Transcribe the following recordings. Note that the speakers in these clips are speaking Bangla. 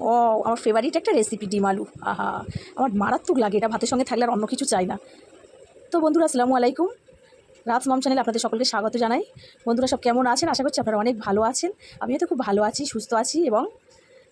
ও, আমার ফেভারিট একটা রেসিপি ডিম আলু। আহা, আমার মারাত্মক লাগে, এটা ভাতের সঙ্গে থাকলে আর অন্য কিছু চাই না। তো বন্ধুরা, আসসালামু আলাইকুম। রাজ মাম চ্যানেলে আপনাদের সকলকে স্বাগত জানাই। বন্ধুরা, সব কেমন আছেন? আশা করছি আপনারা অনেক ভালো আছেন। আমিও তো খুব ভালো আছি, সুস্থ আছি এবং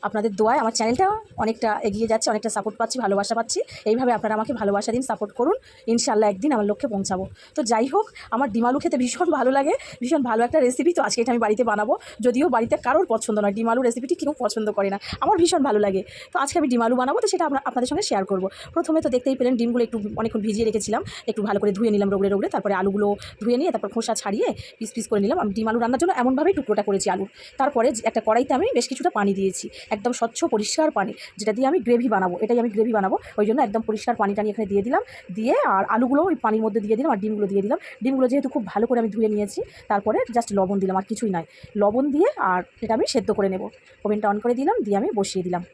আপনাদের দোয়ায় আমার চ্যানেলটা অনেকটা এগিয়ে যাচ্ছে, অনেকটা সাপোর্ট পাচ্ছি, ভালোবাসা পাচ্ছি। এইভাবে আপনারা আমাকে ভালোবাসা দিন সাপোর্ট করুন। ইনশাল্লাহ একদিন আমার লক্ষ্যে পৌঁছাবো। তো যাই হোক, আমার ডিমালু খেতে ভীষণ ভালো লাগে, ভীষণ ভালো একটা রেসিপি তো আজকে এটা আমি বাড়িতে বানাবো। যদিও বাড়িতে কারোর পছন্দ নয় ডিমালু রেসিপিটি কেউ পছন্দ করে না। আমার ভীষণ ভালো লাগে। তো আজকে আমি ডিমালু বানাবো, তো সেটা আপনাদের সঙ্গে শেয়ার করব। প্রথমে তো দেখতেই পেলেন, ডিমগুলো একটু অনেকক্ষণ ভিজিয়ে রেখেছিলাম। একটু ভালো করে ধুয়ে নিলাম রোগড়ে রোগড়ে। তারপরে আলুগুলো ধুয়ে নিয়ে তারপর খোসা ছাড়িয়ে পিস পিস করে নিলাম। আমি ডিম আলু রান্নার জন্য এমনভাবেই টুকরোটা করেছি আলু তারপরে একটা কড়াইতে আমি বেশ কিছুটা পানি দিয়েছি। একদম স্বচ্ছ পরিষ্কার পানি, যেটা দিয়ে আমি গ্রেভি বানাবো, এটাই আমি গ্রেভি বানাবো। ওই জন্য একদম পরিষ্কার পানিটা আমি এখানে দিয়ে দিলাম, দিয়ে আর আলুগুলো ওই পানির মধ্যে দিয়ে দিলাম, আর ডিমগুলো দিয়ে দিলাম। ডিমগুলো যেহেতু খুব ভালো করে আমি ধুয়ে নিয়েছি, তারপরে জাস্ট লবণ দিলাম, আর কিছুই নাই। লবণ দিয়ে আর এটা আমি সেদ্ধ করে নেব। ওভেনটা অন করে দিলাম, দিয়ে আমি বসিয়ে দিলাম।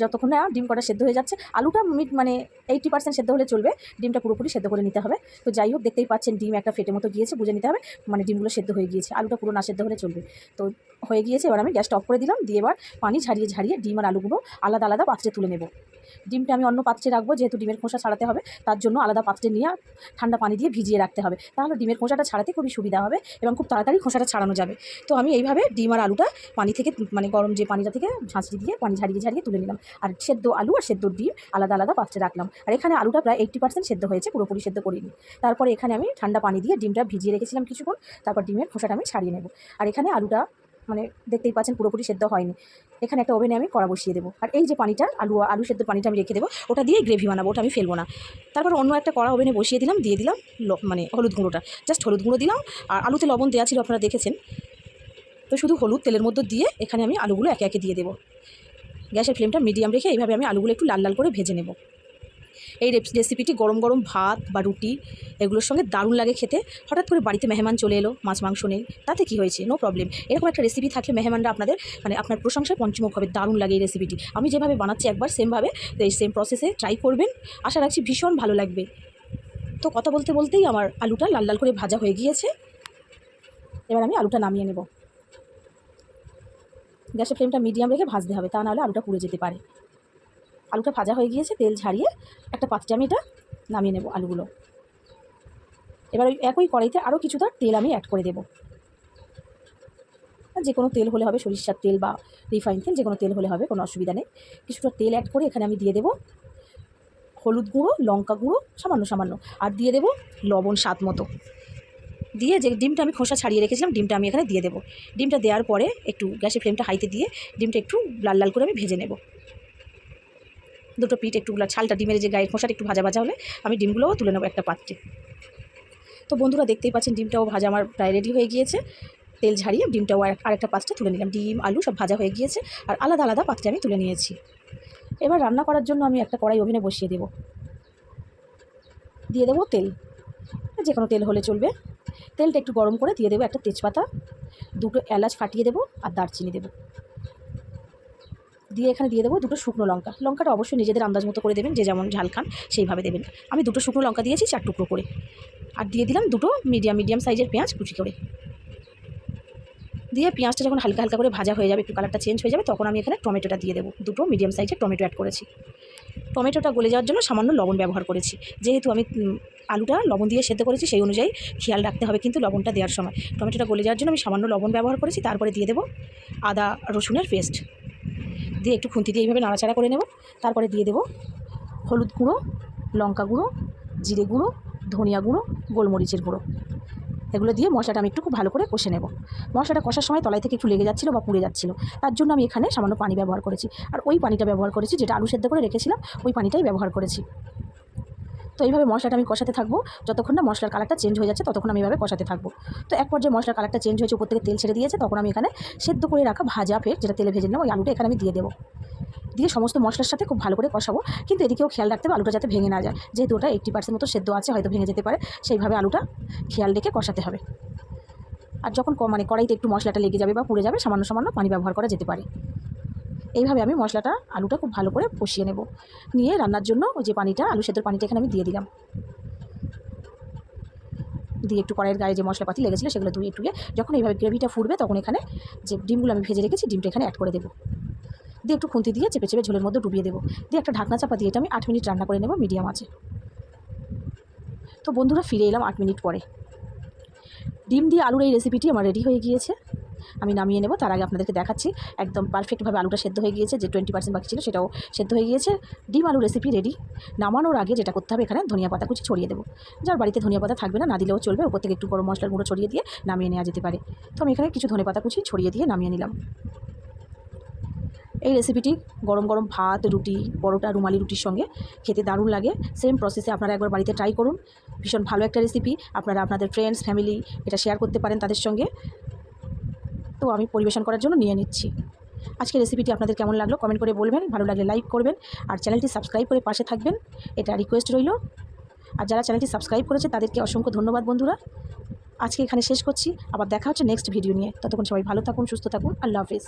যতক্ষণ না ডিম কটা সেদ্ধ হয়ে যাচ্ছে, আলুটা মিট মানে এইটি পার্সেন্ট সেদ্ধ হলে চলবে, ডিমটা পুরোপুরি সেদ্ধ করে নিতে হবে। তো যাই হোক, দেখতেই পাচ্ছেন ডিম একটা ফেটে মতো গিয়েছে, বুঝে নিতে হবে মানে ডিমগুলো সেদ্ধ হয়ে গিয়েছে, আলুটা পুরো না সেদ্ধ হলে চলবে। তো হয়ে গিয়েছে, এবার আমি গ্যাসটা অফ করে দিলাম, দিয়ে এবার পানি ঝারিয়ে ঝারিয়ে ডিম আর আলুগুলো আলাদা আলাদা পাত্রে তুলে নেব। ডিমটা আমি অন্য পাত্রে রাখব, যেহেতু ডিমের খোসা ছাড়াতে হবে, তার জন্য আলাদা পাত্রে নিয়ে ঠান্ডা পানি দিয়ে ভিজিয়ে রাখতে হবে। তাহলে ডিমের খোসাটা ছাড়াতে খুবই সুবিধা হবে এবং খুব তাড়াতাড়ি খোসাটা ছাড়ানো যাবে। তো আমি এইভাবে ডিম আর আলুটা পানি থেকে মানে গরম যে পানিটা থেকে ঝাঁঝরি দিয়ে পানি ঝারিয়ে ঝারিয়ে তুলে নিলাম। আর সেদ্ধ আলু আর সেদ্ধ ডিম আলাদা আলাদা পাত্রে রাখলাম। আর এখানে আলুটা প্রায় এইট্টি পার্সেন্ট সেদ্ধ হয়েছে, পুরোপুরি সেদ্ধ করিনি। তারপরে এখানে আমি ঠান্ডা পানি দিয়ে ডিমটা ভিজিয়ে রেখেছিলাম কিছুক্ষণ, তারপর ডিমের খোসাটা আমি ছাড়িয়ে নেব। আর এখানে আলুটা মানে দেখতেই পাচ্ছেন পুরোপুরি সেদ্ধ হয়নি। এখানে একটা ওভেনে আমি কড়া বসিয়ে দেবো। আর এই যে পানিটা, আলু আলু সেদ্ধ পানিটা আমি রেখে দেবো। ওটা দিয়ে গ্রেভি বানাবো, ওটা আমি ফেলব না। তারপর অন্য একটা কড়া ওভেনে বসিয়ে দিলাম, দিয়ে দিলাম মানে হলুদ গুঁড়োটা। জাস্ট হলুদ গুঁড়ো দিলাম। আর আলুতে লবণ দেওয়া ছিল, আপনারা দেখেছেন। তো শুধু হলুদ তেলের মধ্যে দিয়ে এখানে আমি আলুগুলো একে একে দিয়ে দেবো। গ্যাসের ফ্লেমটা মিডিয়াম রেখে এইভাবে আমি আলুগুলো একটু লাল লাল করে ভেজে নেব। এই রেসিপিটি গরম গরম ভাত বা রুটি এগুলোর সঙ্গে দারুণ লাগে খেতে। হঠাৎ করে বাড়িতে মেহমান চলে এলো, মাছ, মাংস নেই। তাতে কি হয়েছে? নো প্রবলেম এরকম একটা রেসিপি থাকলে মেহমানরা আপনাদের মানে আপনার প্রশংসায় পঞ্চমুখ হবে। দারুণ লাগে এই রেসিপিটি আমি যেভাবে বানাচ্ছি একবার সেমভাবে এই সেম প্রসেসে ট্রাই করবেন। আশা রাখছি ভীষণ ভালো লাগবে। তো কথা বলতে বলতেই আমার আলুটা লাল লাল করে ভাজা হয়ে গিয়েছে। এবার আমি আলুটা নামিয়ে নেব। গ্যাসের ফ্লেমটা মিডিয়াম রেখে ভাজতে হবে, তা নাহলে আলুটা পুড়ে যেতে পারে। আলুটা ভাজা হয়ে গিয়েছে, তেল ঝারিয়ে একটা পাত্রে আমি এটা নামিয়ে নেব আলুগুলো। এবার ওই একই কড়াইতে আরও কিছুটা তেল আমি অ্যাড করে দেবো। যে কোনো তেল হলে হবে সরিষার তেল বা রিফাইন তেল, যে কোনো তেল হলে হবে, কোনো অসুবিধা নেই। কিছুটা তেল অ্যাড করে এখানে আমি দিয়ে দেবো হলুদ গুঁড়ো, লঙ্কা গুঁড়ো, সামান্য সামান্য, আর দিয়ে দেবো লবণ স্বাদ মতো। দিয়ে যে ডিমটা আমি খোসা ছাড়িয়ে রেখেছিলাম, ডিমটা আমি এখানে দিয়ে দেবো। ডিমটা দেওয়ার পরে একটু গ্যাসের ফ্লেমটা হাইতে দিয়ে ডিমটা একটু লাল লাল করে আমি ভেজে নেব। দুটো পিঠ একটু ছালটা ডিমের যে গায়ে খোসাটা একটু ভাজা ভাজা হলে আমি ডিমগুলোও তুলে নেব একটা পাত্রে। তো বন্ধুরা দেখতেই পাচ্ছেন ডিমটাও ভাজা আমার প্রায় রেডি হয়ে গিয়েছে। তেল ঝাড়িয়ে ডিমটাও আর আরেকটা পাত্রে তুলে নিলাম। ডিম, আলু সব ভাজা হয়ে গিয়েছে আর আলাদা আলাদা পাত্রে আমি তুলে নিয়েছি। এবার রান্না করার জন্য আমি একটা কড়াই ওভেনে বসিয়ে দেবো। দিয়ে দেবো তেল। যে কোনো তেল হলে চলবে। তেলটা একটু গরম করে দিয়ে দেবো একটা তেজপাতা, দুটো এলাচ ফাটিয়ে দেবো আর দারচিনি দেবো। দিয়ে এখানে দিয়ে দেবো দুটো শুকনো লঙ্কা। লঙ্কাটা অবশ্যই নিজেদের আন্দাজ মতো করে দেবেন, যে যেমন ঝাল খান সেইভাবে দেবেন। আমি দুটো শুকনো লঙ্কা দিয়েছি চার টুকরো করে। আর দিয়ে দিলাম দুটো মিডিয়াম মিডিয়াম সাইজের পেঁয়াজ কুচি করে। দিয়ে পেঁয়াজটা যখন হালকা হালকা করে ভাজা হয়ে যাবে, একটু কালারটা চেঞ্জ হয়ে যাবে, তখন আমি এখানে টমেটোটা দিয়ে দেবো। দুটো মিডিয়াম সাইজের টমেটো অ্যাড করেছি। টমেটোটা গলে যাওয়ার জন্য সামান্য লবণ ব্যবহার করেছি। যেহেতু আমি আলুটা লবণ দিয়ে সেদ্ধ করেছি, সেই অনুযায়ী খেয়াল রাখতে হবে কিন্তু লবণটা দেওয়ার সময়। টমেটোটা গলে যাওয়ার জন্য আমি সামান্য লবণ ব্যবহার করেছি, তারপরে দিয়ে দেবো আদা রসুনের পেস্ট দিয়ে একটু খুন্তি দিয়ে এইভাবে নাড়াচাড়া করে নেব। তারপরে দিয়ে দেব হলুদ গুঁড়ো, লঙ্কা গুঁড়ো, জিরে গুঁড়ো, ধনিয়া গুঁড়ো, গোলমরিচের গুঁড়ো। এগুলো দিয়ে মশলাটা আমি একটু খুব ভালো করে কষে নেব। মশলাটা কষার সময় তলায় থেকে একটু লেগে যাচ্ছিল বা পুড়ে যাচ্ছিল। তার জন্য আমি এখানে সামান্য পানি ব্যবহার করেছি। আর ওই পানিটা ব্যবহার করেছি যেটা আলু সেদ্ধ করে রেখেছিলাম, ওই পানিটাই ব্যবহার করেছি। তো এইভাবে মশলাটা আমি কষাতে থাকব। যতক্ষণ না মশলার কালারটা চেঞ্জ হয়ে যাচ্ছে, ততক্ষণ আমি এভাবে কষাতে থাকব। তো এক পর্যায়ে মশলার কালারটা চেঞ্জ হয়েছে, উপর থেকে তেল ছেড়ে দিয়েছে, তখন আমি এখানে সেদ্ধ করে রাখা ভাজা ফের যেটা তেলে ভেজে নিলাম ওই আলুটা এখানে আমি দিয়ে দেবো। দিয়ে সমস্ত মশলার সাথে খুব ভালো করে কষাবো। কিন্তু এদিকেও খেয়াল রাখতে হবে, আলুটা যাতে ভেঙে না যায়। যেহেতু ওটা এইট্টি পার্সেন্ট মতো সেদ্ধ আছে, হয়তো ভেঙে যেতে পারে। সেইভাবে আলুটা খেয়াল রেখে কষাতে হবে। আর যখন মানে কড়াইতে একটু মশলাটা লেগে যাবে বা পুড়ে যাবে, সামান্য সামান্য পানি ব্যবহার করা যেতে পারে। এইভাবে আমি মশলাটা, আলুটা খুব ভালো করে কষিয়ে নেব। নিয়ে রান্নার জন্য ওই যে পানিটা, আলু সেদ্ধর পানিটা এখানে আমি দিয়ে দিলাম। দিয়ে একটু কড়াইয়ের গায়ে যে মশলাপাতি লেগেছিলো সেগুলো ধুয়ে টুয়ে যখন এইভাবে গ্রেভিটা ফুটবে তখন এখানে যে ডিমগুলো আমি ভেজে রেখেছি, ডিমটা এখানে অ্যাড করে দেবো। দিয়ে একটু খুন্তি দিয়ে চেপে চেপে ঝোলের মধ্যে ডুবিয়ে দেবো। দিয়ে একটা ঢাকনা চাপা দিয়ে এটা আমি আট মিনিট রান্না করে নেব মিডিয়াম আছে। তো বন্ধুরা, ফিরে এলাম আট মিনিট পরে। ডিম দিয়ে আলুর এই রেসিপিটি আমার রেডি হয়ে গিয়েছে। আমি নামিয়ে নেব। তার আগে আপনাদেরকে দেখাচ্ছি, একদম পারফেক্টভাবে আলুটা সেদ্ধ হয়ে গিয়েছে, যে টোয়েন্টি পার্সেন্ট বাকি ছিল সেটাও সেদ্ধ হয়ে গিয়েছে। ডিম আলু রেসিপি রেডি নামানোর আগে যেটা করতে হবে এখানে, ধনিয়া পাতা কুচি ছড়িয়ে দেবো। যার বাড়িতে ধনিয়া পাতা থাকবে না না দিলেও চলবে ওপর থেকে একটু গরম মশলার গুঁড়ো ছড়িয়ে দিয়ে নামিয়ে নেওয়া যেতে পারে। তো আমি এখানে কিছু ধনে পাতা কুচি ছড়িয়ে দিয়ে নামিয়ে নিলাম। এই রেসিপিটি গরম গরম ভাত, রুটি, পরোটা, রুমালি রুটির সঙ্গে খেতে দারুণ লাগে। সেম প্রসেসে আপনারা একবার বাড়িতে ট্রাই করুন। ভীষণ ভালো একটা রেসিপি আপনারা আপনাদের ফ্রেন্ডস ফ্যামিলি এটা শেয়ার করতে পারেন তাদের সঙ্গে। তো আমি পরিবেশন করার জন্য নিয়ে নিচ্ছি। আজকে রেসিপিটি আপনাদের কেমন লাগল কমেন্ট করে বলবেন, ভালো লাগলে লাইক করবেন আর চ্যানেলটি সাবস্ক্রাইব করে পাশে থাকবেন, এটা রিকোয়েস্ট রইল। আর যারা চ্যানেলটি সাবস্ক্রাইব করেছে তাদেরকে অসংখ্য ধন্যবাদ বন্ধুরা। আজকে এখানে শেষ করছি, আবার দেখা হচ্ছে নেক্সট ভিডিও নিয়ে। ততক্ষণ সবাই ভালো থাকুন, সুস্থ থাকুন, আল্লাহ হাফিজ।